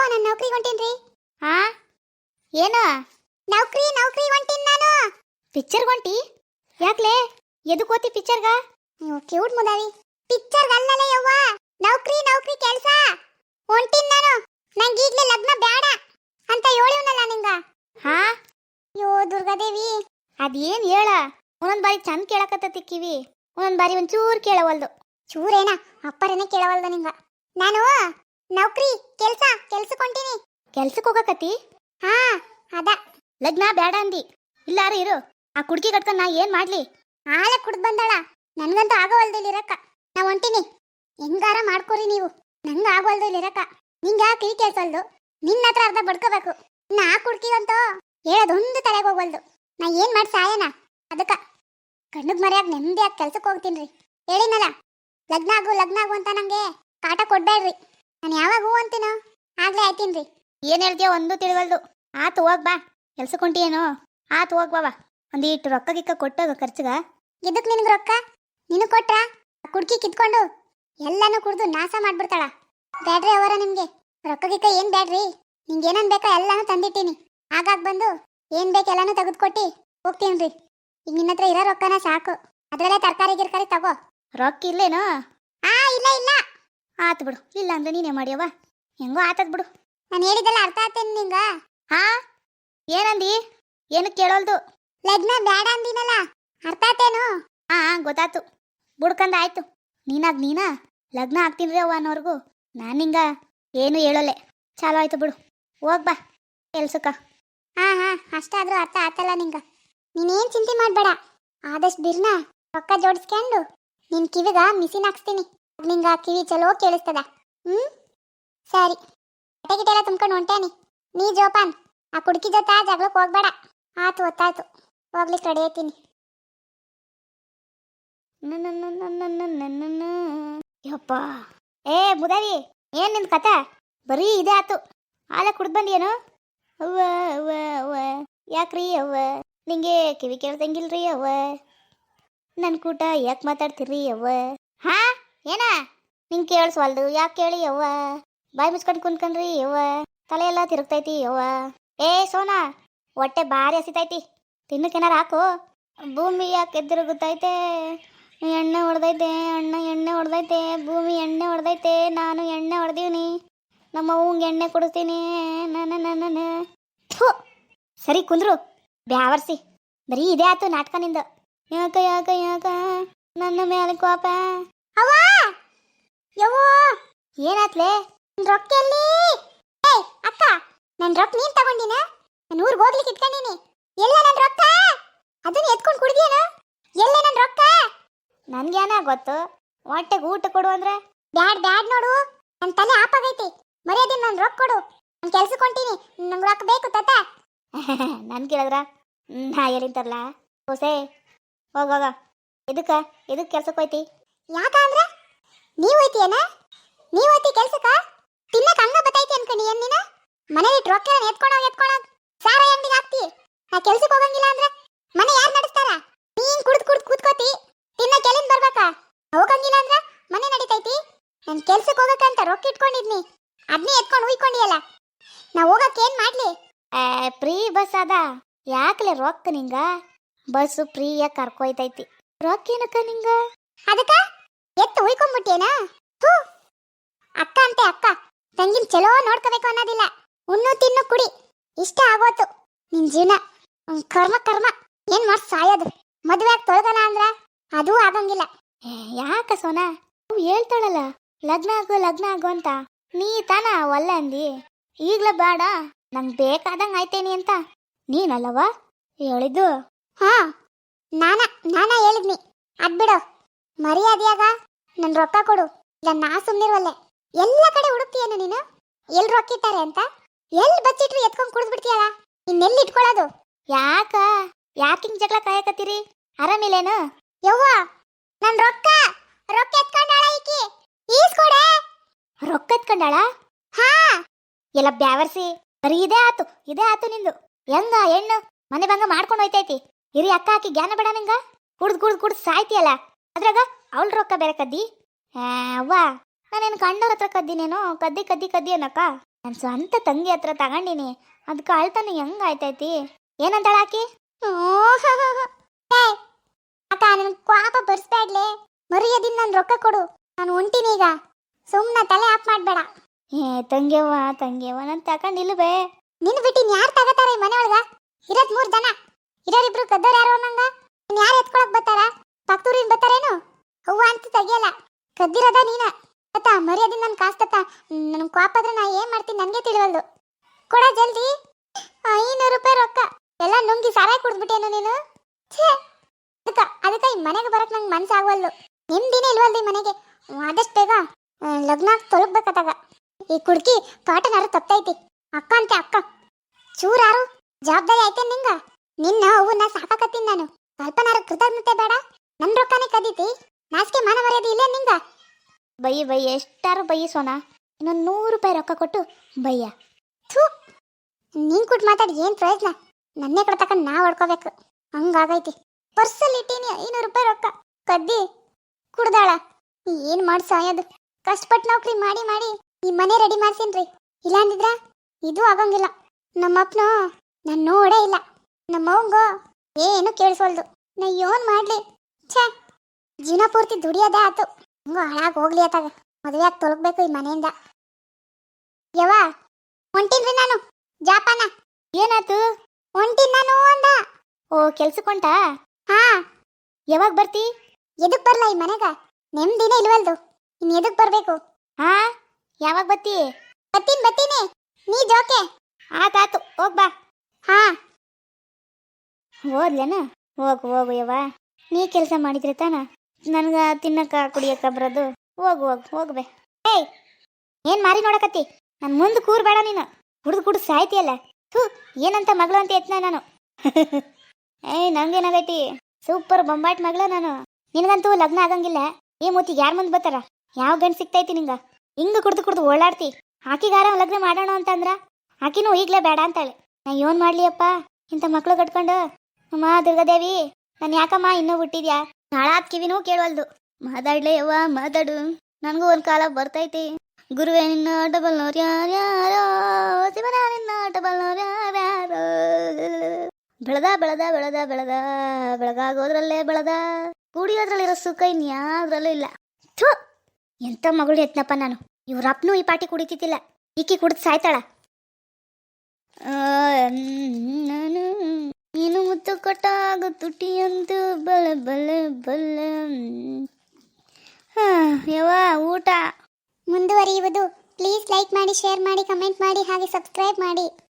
ಅವ್ವ ನಾನು ನೌಕರಿ ಹೊಂಟೀನ್ರಿ. ಹಾ ಏನು? ನೌಕರಿ ನೌಕರಿ ಹೊಂಟೀನಿ ನಾನು. ಪಿಕ್ಚರ್ ಹೊಂಟಿ? ಯಾಕ್ಲೆ? ಎದಕ್ ಓತಿ ಪಿಕ್ಚರ್ಗ? ನೀವು ಕ್ಯೂಟ್ ಮುದಾವಿ ಪಿಕ್ಚರ್ ಅಲ್ಲಲೇ ಯವ್ವ. ನೌಕರಿ ನೌಕರಿ ಕೆಲಸ. ಹೊಂಟೀನಿ ನಾನು. ನಂಗೆ ಈಗಲೇ ಲಗ್ನ ಬೇಡ ಅಂತ ಹೇಳಿವ್ನಲ್ಲ ನಿಂಗ. ಹಾ? ಅಯ್ಯೋ, ದುರ್ಗಾದೇವಿ. ಅದೇನ್ ಹೇಳ? ಒಂದೊಂದು ಬಾರಿ ಚಂದ ಕೇಳಕತ್ತತಿ ಕಿವಿ. ಒಂದೊಂದು ಬಾರಿ ಒಂಚೂರು ಕೇಳವಲ್ದು. ಚೂರೇನ? ಅಪ್ಪರೇನೆ ಕೇಳವಲ್ದ ನಿಂಗ. ನಾನು ನೌಕರಿ ಕೆಲ್ಸ ಕೆಲ್ಸಕ್ಕೆ ಹೊಂಟೀನಿ. ಕೆಲ್ಸಕ್ ಹೋಗಕತ್ತಿ? ಹಾ ಅದ. ಲಗ್ನ ಬೇಡ ಅಂದಿ. ಇಲ್ಲಾರ ಇರು. ಆ ಕುಡ್ಕಿ ಕಟ್ಕೊಂಡ್ ನಾ ಏನ್ ಮಾಡ್ಲಿ? ಆಳೆ ಕುಡ್ದ್ ಬಂದಾಳ. ನನ್ಗಂತೂ ಆಗೋವಲ್ದು ಇಲ್ಲಿ ಇರಕ್ಕ. ನಾ ಹೊಂಟಿನಿ. ಹೆಂಗಾರ ಮಾಡ್ಕೊರಿ ನೀವು. ನಂಗ ಆಗೋವಲ್ದು ಇಲ್ಲಿ ಇರಕ್ಕ. ನಿಂಗ ಕಿವಿ ಕೇಳ್ಸಲ್ದು ನಿನ್ನ ಹತ್ರ ಅರ್ಧ ಬಡ್ಕೋಬೇಕು. ನಾ ಕುಡ್ಕಿಗಂತೂ ಹೇಳೋದೊಂದು ತಲೆಗೆ ಹೋಗ್ವಲ್ದು. ನಾ ಏನ್ ಮಾಡಿ ಸಾಯನ? ಅದಕ್ಕ. ಕಣ್ಣಗ್ ಮರ್ಯಾಗ ನೆಮ್ಮದಿಯಾಗಿ ಕೆಲ್ಸಕ್ಕೆ ಹೋಗ್ತೀನ್ರಿ ಹೇಳಿನಲ್ಲ ಲಗ್ನ ಆಗು ಲಗ್ನ ಆಗು ಅಂತ ನಂಗೆ ಕಾಟ ಕೊಡ್ಬೇಡ್ರಿ. ನಾನು ಯಾವಾಗ ಹೂ ಅಂತೀನೋ? ಆಗ್ಲೇ ಆಯ್ತೀನ್ರಿ. ಏನ್ ಹೇಳ್ತೀಯ ಒಂದು ತಿಳಿವಲ್ದು. ಆತು ಹೋಗ್ ಬಾ. ಕೆಲ್ಸಕ್ ಹೊಂಟಿಯೇನೋ ಆತು ಹೋಗ್ ಬಾವ ಒಂದೀಟು ರೊಕ್ಕ ಗಿಕ್ಕ ಕೊಟ್ಟೋಗ ಖರ್ಚಿಗ. ಇದಕ್ ನಿನಗೆ ರೊಕ್ಕ? ನೀನು ಕೊಟ್ರ? ಕುಡ್ಕಿ ಕಿತ್ಕೊಂಡು? ಎಲ್ಲಾನು ಕುಡ್ದು ನಾಶ ಮಾಡ್ಬಿಡ್ತಾಳ. ಬ್ಯಾಡ್ರಿ ಅವರ ನಿಮ್ಗೆ. ರೊಕ್ಕ ಗಿಕ್ಕ ಏನ್ ಬ್ಯಾಡ್ರಿ? ನಿಂಗೆ ಏನನ್ ಬೇಕೋ ಎಲ್ಲಾನು ತಂದಿಟ್ಟೀನಿ. ಆಗಾಗ ಬಂದು ಏನ್ ಬೇಕು ಎಲ್ಲಾನು ತೆಗೆದುಕೊಟ್ಟಿ ಹೋಗ್ತೀನ್ರಿ. ಈಗ ನಿನ್ನ ಹತ್ರ ಇರೋ ರೊಕ್ಕನ ಸಾಕು. ಅದ್ರಲ್ಲೇ ತರಕಾರಿ ಗಿರ್ಕಾರಿ ತಗೋ. ರೊಕ್ಕ ಇಲ್ಲೇನೋ? ಆ ಇಲ್ಲ ಇಲ್ಲ. ಆತು ಬಿಡು. ಇಲ್ಲ ಅಂದ್ರೆ ನೀನೇ ಮಾಡ್ಯವ ಹೆಂಗೋ ಆತದ್ ಬಿಡು. ನಾನು ಹೇಳಿದೆಲ್ಲ ಅರ್ಥ ಆತೇನ್ ನಿಂಗ? ಹಾ? ಏನಂದಿ? ಏನು ಕೇಳೋಲ್ದು. ಲಗ್ನ ಬೇಡ ಅಂದಿನಲ್ಲ ಅರ್ಥ ಆತೇನು? ಹಾ ಗೊತ್ತಾತು. ಬುಡ್ಕಂದ ಆಯ್ತು. ನೀನಾಗ್ ನೀನಾ? ಲಗ್ನ ಆಗ್ತೀನ್ರಿ ಅವ್ವ ಅನ್ನೋರ್ಗು. ನಾನು ನಿಂಗ ಏನು ಹೇಳೋಲೆ ಚಾಲೋ ಆಯ್ತು ಬಿಡು. ಹೋಗ್ ಬಾ ಕೆಲ್ಸಕ್ಕ. ಹಾ ಹಾ ಅಷ್ಟಾದ್ರೂ ಅರ್ಥ ಆತಲ್ಲ ನಿಂಗ. ನೀನೇನ್ ಚಿಂತೆ ಮಾಡಬೇಡ. ಆದಷ್ಟು ಬಿರ್ನ ರೊಕ್ಕ ಜೋಡಿಸ್ಕೊಂಡು ನಿನ್ ಕಿವಿಗ ಮಿಸಿನ್ ಹಾಕ್ಸ್ತೀನಿ. ನಿಂಗ ಕಿವಿ ಚಲೋ ಕೇಳಿಸ್ತದ. ಹ್ಮ್? ಸರಿ. ಬಟ್ಟೆ ಗಿಟ್ಟೆಲ್ಲ ತುಂಬ್ಕೊಂಡು ಹೊಂಟೇನಿ ನೀ ಜೋಪಾನ್ ಆ ಕುಡ್ಕಿ ಜೊತೆ ಜಗಳಕ್ಕೆ ಹೋಗ್ಬೇಡ. ಆತು ಒತ್ತಾಯ್ತು ಹೋಗ್ಲಿಕ್ಕೆ ರೆಡಿ ಐತೀನಿ. ಯಪ್ಪ. ಏ, ಮುದಾರಿ, ಏನ್ ನಿನ್ ಕತೆ ಬರೀ ಇದೇ ಆತು. ಹಾಲ ಕುಡ್ದು ಬಂದಿಯೇನು? ಅವ್ವ ಅವ್ವ ಅವ್ವ. ಯಾಕ್ರಿ ಅವ್ವ? ನಿಂಗೆ ಕಿವಿ ಕೇಳ್ದಂಗಿಲ್ರಿ ಅವ್ವ. ನನ್ನ ಕೂಟ ಯಾಕೆ ಮಾತಾಡ್ತೀರಿ ಅವ್ವ? ಏನ? ನಿಂಗೆ ಕೇಳಿಸ್ವಲ್ದು. ಯಾಕೆ ಕೇಳಿ ಯವ್ವ? ಬಾಯಿ ಮುಚ್ಕೊಂಡು ಕುನ್ಕನ್ರಿ ಯವ್ವ. ತಲೆ ಎಲ್ಲ ತಿರುಗ್ತೈತಿ ಯವ್ವ. ಏ, ಸೋನಾ, ಹೊಟ್ಟೆ ಭಾರಿ ಹಸಿತೈತಿ. ತಿನ್ನಕ್ಕೇನಾರ ಹಾಕು? ಭೂಮಿ ಯಾಕೆ ತಿರುಗುತ್ತೈತೆ ಎಣ್ಣೆ ಹೊಡೆದೈತೆ, ಅಣ್ಣ ಎಣ್ಣೆ ಹೊಡೆದೈತೆ, ಭೂಮಿ ಎಣ್ಣೆ ಹೊಡೆದೈತೆ, ನಾನು ಎಣ್ಣೆ ಹೊಡೆದೀವ್ನಿ. ನಮ್ಮ ಅವ್ವಂಗೆ ಎಣ್ಣೆ ಕೊಡಿಸ್ತೀನಿ. ನನ್ನ ಸರಿ, ಕುಂದ್ರು. ಬ್ಯಾವರ್ಸಿ. ಬರೀ ಇದೇ ಆತು ನಾಟಕ ನಿಂದ. ಯಾಕ ಯಾಕ ಯಾಕ? ನನ್ನ ಮೇಲೆ ಕೋಪ. ಅವ್ವ? ಯವೋ ಏನಾತ್ಲೆ? ರೊಕ್ಕ ಎಲ್ಲಿ? ಏಯ್ ಅಕ್ಕ, ನನ್ ರೊಕ್ಕ ನೀನ್ ತಗೊಂಡಿನ? ನಾನು ಊರಿಗೆ ಹೋಗ್ಲಿಕ್ಕೆ ಇಟ್ಕೊಂಡಿನಿ. ಎಲ್ಲ ನನ್ ರೊಕ್ಕ? ಅದನ್ನ ಎತ್ಕೊಂಡು ಕುಡ್ದಿಯೇನ? ಎಲ್ಲ ನನ್ ರೊಕ್ಕ? ನನ್ಗೇನ ಗೊತ್ತು? ಹೊಟ್ಟೆಗೆ ಊಟ ಕೊಡು ಅಂದ್ರೆ? ಬ್ಯಾಡ್ ಬ್ಯಾಡ್ ನೋಡು. ನನ್ ತಲೆ ಆಪಾಗೈತಿ. ಮರ್ಯಾದೆ ನನ್ನ ರೊಕ್ಕ ಕೊಡು. ನಾನು ಕೆಲ್ಸಕ್ಕೆ ಹೊಂಟೀನಿ. ನಂಗೆ ರೊಕ್ಕ ಬೇಕು, ತಾತ. ನನ್ ಕೇಳಿದ್ರ? ನಾ ಹೇಳಿಂತಲ್ಲ ಹೋಸೆ ಹೋಗ ಹೋಗ. ಇದಕ್ಕ ಇದಕ್ಕೆ ಕೆಲ್ಸಕ್ಕೆ ಹೋಯ್ತಿ? ಯಾಕಂದ್ರೆ ನೀವು ಹೋಯ್ತಿಯೇನ ನೀವು ಹೋಯ್ತಿ ಕೆಲ್ಸಕ್ಕ? ತಿನ್ನಕ್ ಹಂಗ ಬತ್ತೈತಿ ಅನ್ಕೊಂಡಿ ಏನ್ ನೀನ? ಮನೇಲಿ ರೊಕ್ಕ ಎತ್ಕೊಂಡ ಎತ್ಕೊಂಡ ಸಾರ ಅಂಗಡಿಗೆ ಹಾಕ್ತಿ. ನಾ ಕೆಲ್ಸಕ್ಕೆ ಹೋಗಂಗಿಲ್ಲ ಅಂದ್ರೆ ಮನೆ ಯಾರು ನಡೆಸ್ತಾರ? ನೀನ್ ಕುಡ್ದು ಕುಡ್ದು ಕೂತ್ಕೋತಿ. ತಿನ್ನ ಕೆಲಿನ್ ಬರ್ಬೇಕಾ? ಹೋಗಂಗಿಲ್ಲ ಅಂದ್ರೆ ಮನೆ ನಡೀತೈತಿ. ನನ್ ಕೆಲ್ಸಕ್ಕೆ ಹೋಗಕ್ಕಂತ ರೊಕ್ಕ ಇಟ್ಕೊಂಡಿದ್ನಿ. ಅದ್ನೇ ಎತ್ಕೊಂಡು ಉಯ್ಕೊಂಡಿಯಲ್ಲ. ನಾ ಹೋಗಕ್ ಏನ್ ಮಾಡ್ಲಿ? ಫ್ರೀ ಬಸ್ ಅದ. ಯಾಕಲೆ ರೊಕ್ಕ ನಿಂಗ? ಬಸ್ಸು ಫ್ರೀಯಾಗಿ ಕರ್ಕೊಯ್ತೈತಿ. ರೊಕ್ಕ ಏನಕ್ಕ ನಿಂಗ? ಅದಕ್ಕ? ಎತ್ತು ಉಯ್ಕೊಂಡ್ಬಿಟ್ಟೇನ ಹೂ ಅಕ್ಕ ಅಂತೆ ಅಕ್ಕ, ತಂಗಿನ ಚಲೋ ನೋಡ್ಕೋಬೇಕು ಅನ್ನೋದಿಲ್ಲ. ಉಣ್ಣು ತಿನ್ನು ಕುಡಿ. ಇಷ್ಟ ಆಗೋತು ನಿನ್ ಜೀವನ. ಕರ್ಮ ಕರ್ಮ. ಏನ್ ಮಾಡ್ ಸಾಯೋದು? ಮದುವೆ ಆಗಿ ತೊಳ್ದನ ಅಂದ್ರ ಅದೂ ಆಗಂಗಿಲ್ಲ. ಯಾಕ ಸೋನಾ? ಅವ್ಳು ಹೇಳ್ತಾಳಲ್ಲ, ಲಗ್ನ ಆಗು ಲಗ್ನ ಆಗು ಅಂತ. ನೀ ತಾನ ಒಲ್ಲ ಅಂದಿ. ಈಗ್ಲ ಬೇಡ ನಂಗೆ ಬೇಕಾದಂಗೆ ಆಯ್ತೇನಿ ಅಂತ. ನೀನಲ್ಲವ? ಹೇಳಿದ್ದು? ಹಾ, ನಾನ ನಾನ ಹೇಳಿದ್ನಿ. ಅದ್ಬಿಡು ಮರ್ಯಾದೆಯಾಗ ನನ್ ರೊಕ್ಕ ಕೊಡು. ಇಲ್ಲ, ನಾ ಸುಮ್ನಿರುವಲ್ಲೆ. ಎಲ್ಲ ಕಡೆ ಹುಡುಕ್ತೀಯೇನು ನೀನು? ಎಲ್ಲಿ ರೊಕ್ಕ ಇಟ್ಟಾರೆ ಅಂತ? ಎಲ್ಲಿ ಬಚ್ಚಿಟ್ರು ಎತ್ಕೊಂಡ್ ಕುಡಿದ್ಬಿಡ್ತೀಯಲ್ಲ? ಇನ್ನೆಲ್ಲಿ ಇಟ್ಕೊಳ್ಳೋದು ಯಾಕ? ಯಾಕಿಂಗ್ ಜಗಳ ಕಾಯಕತ್ತೀರಿ? ಆರಾಮಿಲ್ಲೇನು ಯವ್ವ ನನ್ನ ರೊಕ್ಕ! ರೊಕ್ಕ ಎತ್ಕೊಂಡಾಳ ಈಕಿ. ಈಸ್ಕೊಡೆ ರೊಕ್ಕ ಎತ್ಕೊಂಡಾಳ? ಹಾ. ಎಲ್ಲ ಬ್ಯಾವರ್ಸಿ. ಬರೀ ಇದೇ ಆತು ಇದೇ ಆತು ನಿಂದು. ಹೆಂಗ, ಹೆಣ್ಣು? ಮನೆ ಭಂಗ ಮಾಡ್ಕೊಂಡು ಹೋಯ್ತೈತಿ. ಇರಿ ಅಕ್ಕ ಹಾಕಿ ಜ್ಞಾನ ಬೇಡ ನಂಗ? ಕುಡ್ದು ಕುಡ್ದು ಕುಡ್ದು ಸಾಯ್ತಿಯಲ್ಲ? ಅದ್ರಾಗ ಅವಳ ರೊಕ್ಕ ಬೇರೆ ಕದ್ದಿ? ಅವ್ವ, ನಾನೇನು ಕಂಡವ್ರ ಹತ್ರ ಕದ್ದಿನೇನೋ? ಕದ್ದಿ ಕದ್ದಿ ಕದ್ದಿ ಅನ್ನಕ್ಕ? ನನ್ನ ಸ್ವಂತ ತಂಗಿ ಹತ್ರ ತಗೊಂಡಿನಿ. ಅದಕ್ಕೆ ಅಳ್ತಾನೆ ಹೆಂಗ್ ಆಯ್ತೈತಿ? ಏನಂತಾಳ ಆಕಿ? ಅಕ್ಕ ನನ್ ಕ್ವಾಪ ಬರ್ಸ್ಬೇಡ್ಲೆ ಮರ್ಯಾದಿನ ನನ್ ರೊಕ್ಕ ಕೊಡು. ನಾನು ಹೊಂಟಿನಿ ಈಗ. ಸುಮ್ನ ತಲೆ ಆಫ್ ಮಾಡ್ಬೇಡ. ಏ, ತಂಗ್ಯವ್ವ ತಂಗ್ಯವ್ವ, ನಾನು ತಗೊಂಡಿಲ್ವೇ ನಿನ್ ಬಿಟ್ಟಿನ್ ಯಾರು ತಗತಾರ ಈ ಒಳಗ ಇರೋದ್ ಮೂರ್ ಜನ. ಇರೋರಿಬ್ರು ಕದ್ದೋರ್ ಯಾರು ಅನ್ನಂಗ? ಯಾರು ಎತ್ಕೊಳಕ್ ಬರ್ತಾರ? ಪಕ್ತೂರಿನ್ ಬರ್ತಾರೇನು? ಹೂವ ಅಂತ ತೆಗಿಯಲ್ಲ. ಕದ್ದಿರೋದ ನೀನ. ತತ್ತ ಮರ್ಯಾದೆ ನನ್ ಕಾಸ್ ನನ್ನ ನನ್ ಕ್ವಾಪದ್ರೆ ನಾ ಏನು ಮಾಡ್ತೀನಿ ನನಗೆ ತಿಳಿವಲ್ದು. ಕೊಡ ಜಲ್ದಿ. ಐನೂರು ರೂಪಾಯಿ ರೊಕ್ಕ. ಎಲ್ಲ ನುಂಗಿ ಸಾರಾಯಿ ಕುಡಿದ್ಬಿಟ್ಟೇನು ನೀನು? ಛೇ! ಅದಕ್ಕ ಅದಕ್ಕ ಈ ಮನೆಗೆ ಬರಕ್ ನಂಗೆ ಮನ್ಸಾಗವಲ್ದು. ನಿಮ್ದಿನೇ ಇಲ್ವಲ್ದು ಈ ಮನೆಗೆ. ಆದಷ್ಟು ಬೇಗ ಲಗ್ನ ತೊಲಗ್ಬೇಕತ್ತಾಗ ಈ ಕುಡ್ಕಿ ತೋಟನಾರು ತಪ್ಪೈತಿ ಅಕ್ಕ ಅಂತೆ ಅಕ್ಕ. ಚೂರಾರು. ಜವಾಬ್ದಾರಿ ಐತೆ ನಿಂಗ? ನಿನ್ನ ಹೂವನ್ನ ಸಾಕಾಕತ್ತೀನಿ ನಾನು. ಸ್ವಲ್ಪನಾರು ಕೃತಜ್ಞತೆ ಬೇಡ. ನನ್ನ ರೊಕ್ಕನೇ ಕದೀತಿ. ನಾಚಿಕೆ ಮಾನ ಮರ್ಯಾದೆ ಇಲ್ಲ ನಿಂಗ? ಬೈ ಬೈ, ಎಷ್ಟಾರು ಬಯ್ಯ ಸೋನಾ. ಇನ್ನೊಂದು ನೂರು ರೂಪಾಯಿ ರೊಕ್ಕ ಕೊಟ್ಟು ಬಯ್ಯ ನೀನ್ ಕೊಟ್ಟು ಮಾತಾಡಿ ಏನ್ ಪ್ರಯೋಜನ? ನನ್ನೇ ಕಡೆ ತಕೊಂಡು ನಾ ಹೊಡ್ಕೋಬೇಕು. ಹಂಗಾಗೈತಿ ಪರ್ಸಲ್ಲಿ ಇಟ್ಟೀನಿ, ಐನೂರು ರೂಪಾಯಿ ರೊಕ್ಕ. ಕದ್ದಿ, ಕುಡ್ದಾಳ. ಏನು ಮಾಡಿ ಸಾಯೋದು? ಕಷ್ಟಪಟ್ಟು ನೌಕರಿ ಮಾಡಿ ಮಾಡಿ ಈ ಮನೆ ರೆಡಿ ಮಾಡ್ಸೀನ್ರಿ. ಇಲ್ಲ ಅಂದಿದ್ರ ಇದು ಆಗಂಗಿಲ್ಲ. ನಮ್ಮಪ್ಪನು ನಾನು ನೋಡೇ ಇಲ್ಲ. ನಮ್ಮವಂಗೋ ಏನು ಕೇಳಿಸೋಲ್ದು. ನಾ ಏನ್ ಮಾಡ್ಲಿ. ಛೇ! ಜೀವನ ಪೂರ್ತಿ ದುಡಿಯೋದೇ ಆತು. ಹಂಗ ಹಾಳಾಗಿ ಹೋಗ್ಲಿ ಆತಾಗ. ಮದುವೆ ಆಗಿ ತೊಲಗ್ಬೇಕು ಈ ಮನೆಯಿಂದ. ಯವ್ವ ಹೊಂಟಿನ್ರಿ ನಾನು. ಜಾಪಾನ. ಏನಾತು? ಹೊಂಟಿನ್ ನಾನು ಅಂದ. ಓ, ಕೆಲ್ಸಕ್ಕೊಂಟಾ? ಹಾ. ಯಾವಾಗ ಬರ್ತಿ? ಎದಕ್ ಬರ್ಲ ಈ ಮನೆಗ? ನೆಮ್ಮದಿನೇ ಇಲ್ವಲ್ದು. ಇನ್ ಎದಕ್ ಬರ್ಬೇಕು? ಹಾ? ಯಾವಾಗ ಬತ್ತಿ? ಬತ್ತೀನಿ ಬತ್ತೀನಿ. ನೀ ಜೋಕೆ? ಆತಾತು, ಹೋಗ್ ಬಾ. ಹಾ. ಹೋದ್ಲೇನ ಹೋಗು ಹೋಗು ಯವ್ವ. ನೀ ಕೆಲಸ ಮಾಡಿದ್ರೆ ತಾನ? ನನ್ಗ ತಿನ್ನಕ, ಕುಡಿಯಕ ಬರೋದು. ಹೋಗು ಹೋಗು, ಹೋಗ್ಬೇ. ಏಯ್, ಏನ್ ಮಾರಿ ನೋಡಕತ್ತಿ? ನನ್ ಮುಂದೆ ಕೂರ್ಬೇಡ ನೀನು. ಕುಡ್ದು ಕುಡ್ದು ಸಾಯ್ತಿಯಲ್ಲ. ಥೂ, ಏನಂತ ಮಗಳು ಅಂತ ಎತ್ನ ನಾನು. ಏಯ್, ನಂಗೇನಾಗೈತಿ? ಸೂಪರ್ ಬೊಂಬಾಟ್ ಮಗಳ ನಾನು. ನಿನಗಂತೂ ಲಗ್ನ ಆಗಂಗಿಲ್ಲ. ಈ ಮೂತಿಗೆ ಯಾರ ಮುಂದೆ ಬರ್ತಾರ? ಯಾವ ಗಂಡು ಸಿಗ್ತೈತಿ ನಿಂಗ? ಹಿಂಗ ಕುಡ್ದು ಕುಡ್ದು ಓಡಾಡ್ತಿ. ಆಕಿಗಾರ ಲಗ್ನ ಮಾಡೋಣ ಅಂತಂದ್ರ ಆಕಿನೂ ಈಗ್ಲೇ ಬೇಡ ಅಂತಾಳೆ. ನಾ ಏನ್ ಮಾಡ್ಲಿಯಪ್ಪ? ಇಂಥ ಮಕ್ಳು ಕಟ್ಕೊಂಡು? ಅಮ್ಮ ದುರ್ಗಾದೇವಿ, ನಾನು ಯಾಕಮ್ಮ ಇನ್ನೂ ಹುಟ್ಟಿದ್ಯಾ? ನಾಳಾತ್ ಕಿವಿನೂ ಕೇಳವಲ್ದು. ಮಾತಾಡ್ಲೇ ಯವ್ವ ಮಾತಾಡು. ನನಗೂ ಒಂದು ಕಾಲ ಬರ್ತೈತಿ. ಗುರುವೇ, ನಿನ್ನ ಡಬಲ್ ನೋರ್ ಯಾರ್ಯಾರೋ? ಶಿವನ, ನಿನ್ನ ಡಬಲ್ ನೋರ್ ಯಾರ್ಯಾರೋ? ಬೆಳದ ಬೆಳದ ಬೆಳದ ಬೆಳದ. ಬೆಳಗಾಗೋದ್ರಲ್ಲೇ ಬೆಳದ. ಕುಡಿಯೋದ್ರಲ್ಲಿರೋ ಸುಖ ಇನ್ಯಾವ್ದ್ರಲ್ಲೂ ಇಲ್ಲ. ಥೂ! ಎಂತ ಮಗಳು ಎತ್ನಪ್ಪ ನಾನು. ಇವ್ರಪ್ಪನೂ ಈ ಪಾಟಿ ಕುಡಿತಿದ್ದಿಲ್ಲ. ಈಕಿ ಕುಡಿದು ಸಾಯ್ತಾಳ. ನಾನು ಮುತ್ತು ಕೊಟ್ಟಾಗ ತುಟಿಯಂತೂ ಬಲ ಬಲ ಬಲ. ಹಾ, ಊಟ? ಮುಂದುವರಿಯುವುದು. ಪ್ಲೀಸ್ ಲೈಕ್ ಮಾಡಿ ಶೇರ್ ಮಾಡಿ ಕಮೆಂಟ್ ಮಾಡಿ ಹಾಗೆ ಸಬ್ಸ್ಕ್ರೈಬ್ ಮಾಡಿ.